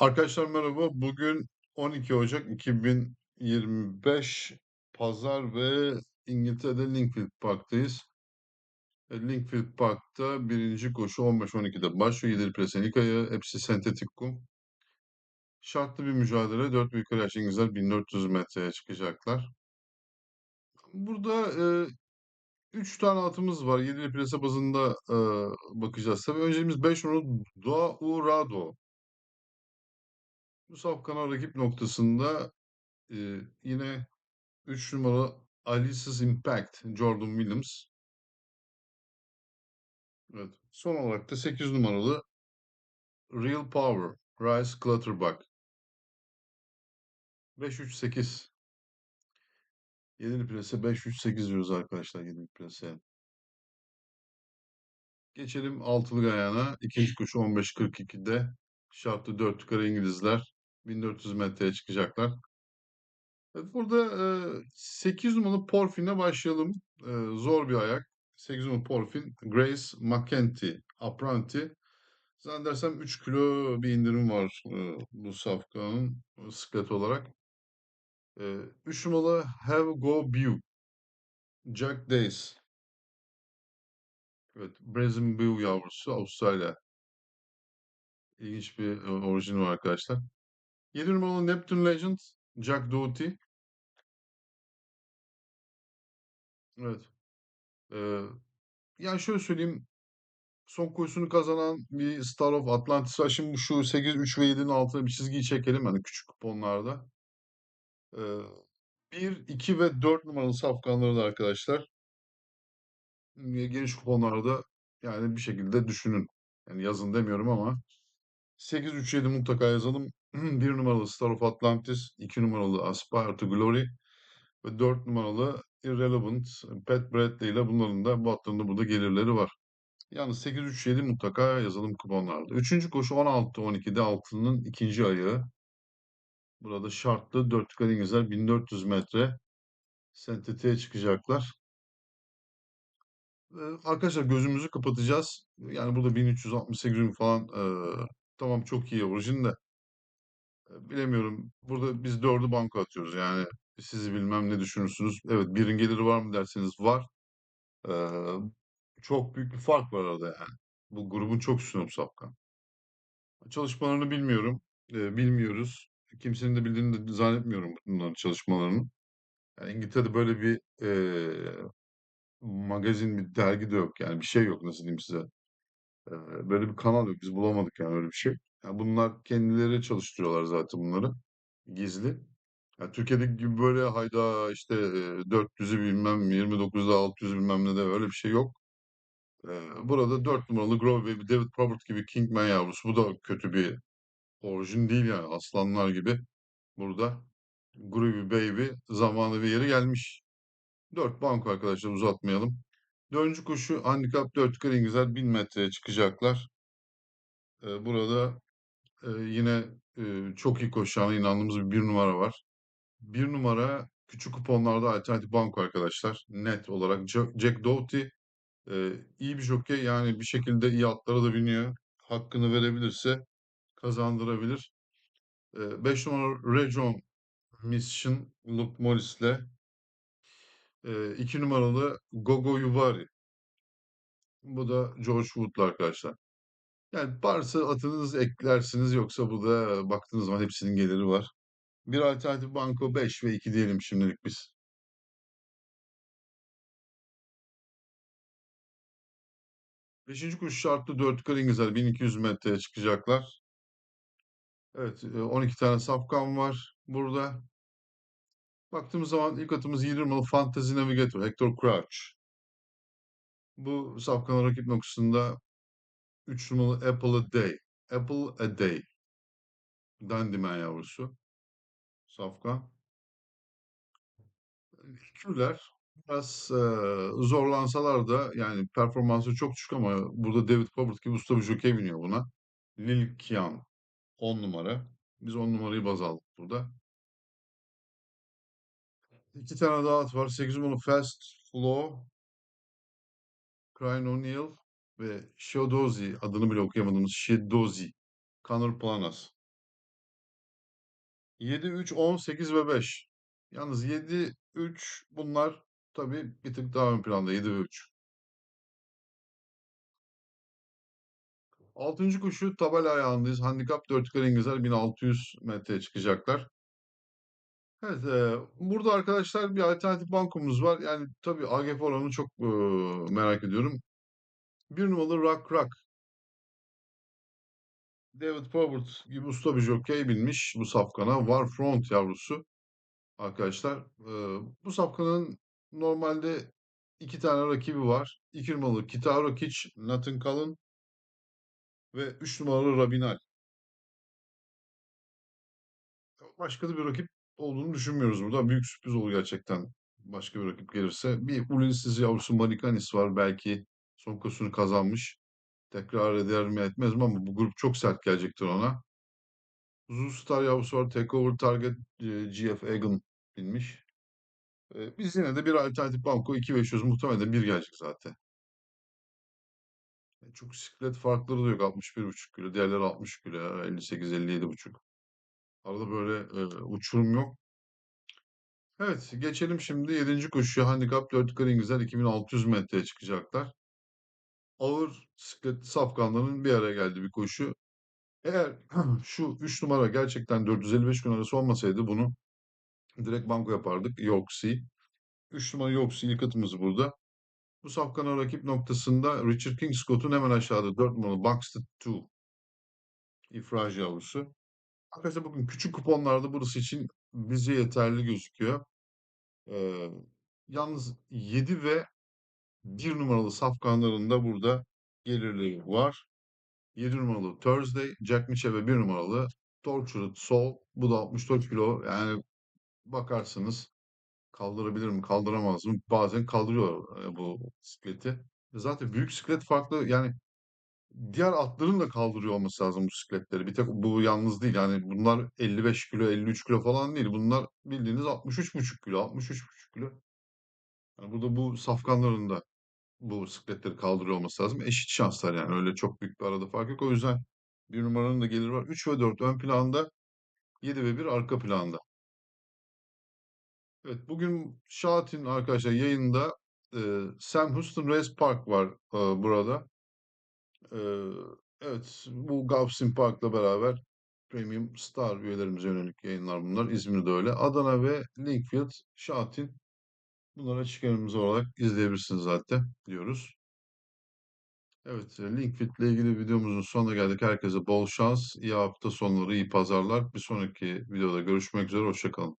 Arkadaşlar merhaba. Bugün 12 Ocak 2025 Pazar ve İngiltere'de Linkfield Park'tayız. E, Park'ta birinci koşu 15-12'de başlıyor. 7 plase ilk ayağı. Hepsi sentetik kum. Şartlı bir mücadele. 4 büyük yaşlı İngilizler 1400 metreye çıkacaklar. Burada e, 3 tane atımız var. 7 plase bazında e, bakacağız. Tabii önceliğimiz 5 numaralı Dourado. Bu safkanın rakip noktasında e, yine 3 numara Alice's Impact Jordan Williams. Evet. Son olarak da 8 numaralı Real Power Rice Clutterbuck. 5-3-8. 7'li plase 5-3-8 diyoruz arkadaşlar 7'li plase. Geçelim altılı ayağına. İkinci koşu 15.42'de şartlı 4 yukarı İngilizler 1400 metreye çıkacaklar. Evet, burada e, 8 numaralı Porfin'e başlayalım. Zor bir ayak. 8 numaralı Porfin. Grace McKenty. Apranti. Zannedersem 3 kilo bir indirim var bu safkanın e, sıklet olarak. E, 3 numaralı Have Go Bew. Jack Days. Evet. Brazilian Bew yavrusu Avustralya. İlginç bir e, orijini var arkadaşlar. 7 numaralı Neptune Legend. Jack Doherty. Evet. Ee, yani şöyle söyleyeyim. Son koşusunu kazanan bir Star of Atlantis. Şimdi şu 8, 3 ve 7'nin altına bir çizgiyi çekelim hani küçük kuponlarda. Ee, 1, 2 ve 4 numaralı safkanları da arkadaşlar geniş kuponlarda yani bir şekilde düşünün. Yani yazın demiyorum ama 8, 3, 7 mutlaka yazalım. 1 numaralı Star of Atlantis, 2 numaralı Aspire to Glory ve 4 numaralı Irrelevant Pat Bradley ile bunların da bu hatlarında burada gelirleri var. Yalnız 8-3-7 mutlaka yazalım kuponlarda. Üçüncü koşu 16-12'de altının ikinci ayağı. Burada şartlı 4 yukarı İngilizler 1400 metre sentetiğe çıkacaklar. Arkadaşlar gözümüzü kapatacağız. Yani burada 1368 gün falan e, tamam çok iyi orijin de e, bilemiyorum. Burada biz dördü banka atıyoruz. Yani sizi bilmem ne düşünürsünüz. Evet birin geliri var mı derseniz var. Ee, çok büyük bir fark var arada yani. Bu grubun çok üstüne bu safkan. Çalışmalarını bilmiyorum. Eee, bilmiyoruz. Kimsenin de bildiğini de zannetmiyorum bunların çalışmalarını. Yani İngiltere'de böyle bir eee, magazin, bir dergi de yok. Yani bir şey yok nasıl diyeyim size. Eee, böyle bir kanal yok. Biz bulamadık yani öyle bir şey. Yani bunlar kendileri çalıştırıyorlar zaten bunları. Gizli. Yani Türkiye'deki gibi böyle hayda işte eee 400'ü bilmem 29'da 600 bilmem ne de öyle bir şey yok. Burada 4 numaralı Grove ve David Probert gibi Kingman yavrusu. Bu da kötü bir orijin değil yani. Aslanlar gibi. Burada Groovy Baby zamanı ve yeri gelmiş. 4 banko arkadaşlar uzatmayalım. Dördüncü koşu handikap 4 yukarı İngilizler 1000 metreye çıkacaklar. Burada e, yine e, çok iyi koşacağına inandığımız bir, bir numara var. Bir numara küçük kuponlarda alternatif banko arkadaşlar. Net olarak Jack, Doughty e, iyi bir jockey yani bir şekilde iyi atlara da biniyor. Hakkını verebilirse kazandırabilir. 5 numara Region Mission Luke Morris'le e, 2 numaralı Gogo Yuvari. Bu da George Wood'la arkadaşlar. Yani varsa atınız eklersiniz yoksa bu da baktığınız zaman hepsinin geliri var. Bir alternatif banko 5 ve 2 diyelim şimdilik biz. Beşinci kuş şartlı 4 yukarı İngilizler 1200 metreye çıkacaklar. Evet 12 tane safkan var burada. Baktığımız zaman ilk atımız 20 numaralı Fantasy Navigator Hector Crouch. Bu safkanın rakip noktasında 3 numaralı Apple a Day. Apple a Day. Dandyman yavrusu. Safkan. Küller biraz eee, zorlansalar da yani performansı çok düşük ama burada David Cobbett gibi usta bir jokey biniyor buna. Lil Kian 10 numara. Biz 10 numarayı baz aldık burada. İki tane daha at var. 8 numaralı Fast Flow. Crane O'Neill ve Shodozi adını bile okuyamadığımız Shodozi. Connor Planas. 7, 3, 10, 8 ve 5. Yalnız 7, 3 bunlar tabii bir tık daha ön planda 7 ve 3. Altıncı koşu tabela ayağındayız. Handikap 4 yukarı İngilizler 1600 metreye çıkacaklar. Evet, eee, burada arkadaşlar bir alternatif bankomuz var. Yani tabii AGF oranını çok eee, merak ediyorum. Bir numaralı Rock Rock. David Probert gibi usta bir jokey binmiş bu safkana. War Front yavrusu arkadaşlar. Bu safkanın normalde iki tane rakibi var. İki numaralı Kitaro Kiç, Nathan Cullen ve üç numaralı Rabinal. Başka da bir rakip olduğunu düşünmüyoruz burada. Büyük sürpriz olur gerçekten başka bir rakip gelirse. Bir Ulysses yavrusu Marikanis var. Belki son kursunu kazanmış. Tekrar eder mi etmez mi ama bu grup çok sert gelecektir ona. Zoo Star yavrusu var. Takeover Target e, GF Egan binmiş. E, biz yine de bir alternatif banko 2500 muhtemelen bir gelecek zaten. E, çok siklet farkları da yok. 61,5 kilo. Diğerleri 60 kilo. 58-57,5. Arada böyle e, uçurum yok. Evet, geçelim şimdi yedinci koşuya. Handikap 4 yukarı İngilizler 2600 metreye çıkacaklar. Ağır siklet safkanların bir araya geldiği bir koşu. Eğer şu 3 numara gerçekten 455 gün arası olmasaydı bunu direkt banko yapardık. Yoxi. 3 numara Yoxi ilk atımız burada. Bu safkana rakip noktasında Richard King Scott'un hemen aşağıda 4 numaralı Buxted 2 ifraj yavrusu. Arkadaşlar bugün küçük kuponlarda burası için bize yeterli gözüküyor. Ee, yalnız 7 ve bir numaralı safkanlarında burada gelirliği var. 7 numaralı Thursday, Jack Mitchell ve bir numaralı Tortured Soul. Bu da 64 kilo. Yani bakarsınız kaldırabilir mi, kaldıramaz mı? Bazen kaldırıyor e, bu bisikleti. Zaten büyük bisiklet farklı. Yani diğer atların da kaldırıyor olması lazım bu bisikletleri. Bir tek bu yalnız değil. Yani bunlar 55 kilo, 53 kilo falan değil. Bunlar bildiğiniz 63,5 kilo, 63,5 kilo. Yani burada bu safkanların da bu bisikletleri kaldırıyor olması lazım. Eşit şanslar yani. Öyle çok büyük bir arada fark yok. O yüzden bir numaranın da geliri var. 3 ve 4 ön planda. 7 ve 1 arka planda. Evet bugün Şahat'in arkadaşlar yayında e, Sam Houston Race Park var e, burada. E, evet bu Gavsin Park'la beraber Premium Star üyelerimize yönelik yayınlar bunlar. İzmir'de öyle. Adana ve Linkfield Şahat'in bunlara çıkarımız olarak izleyebilirsiniz zaten diyoruz. Evet, e, Linkfit ile ilgili videomuzun sonuna geldik. Herkese bol şans, iyi hafta sonları, iyi pazarlar. Bir sonraki videoda görüşmek üzere, hoşça kalın.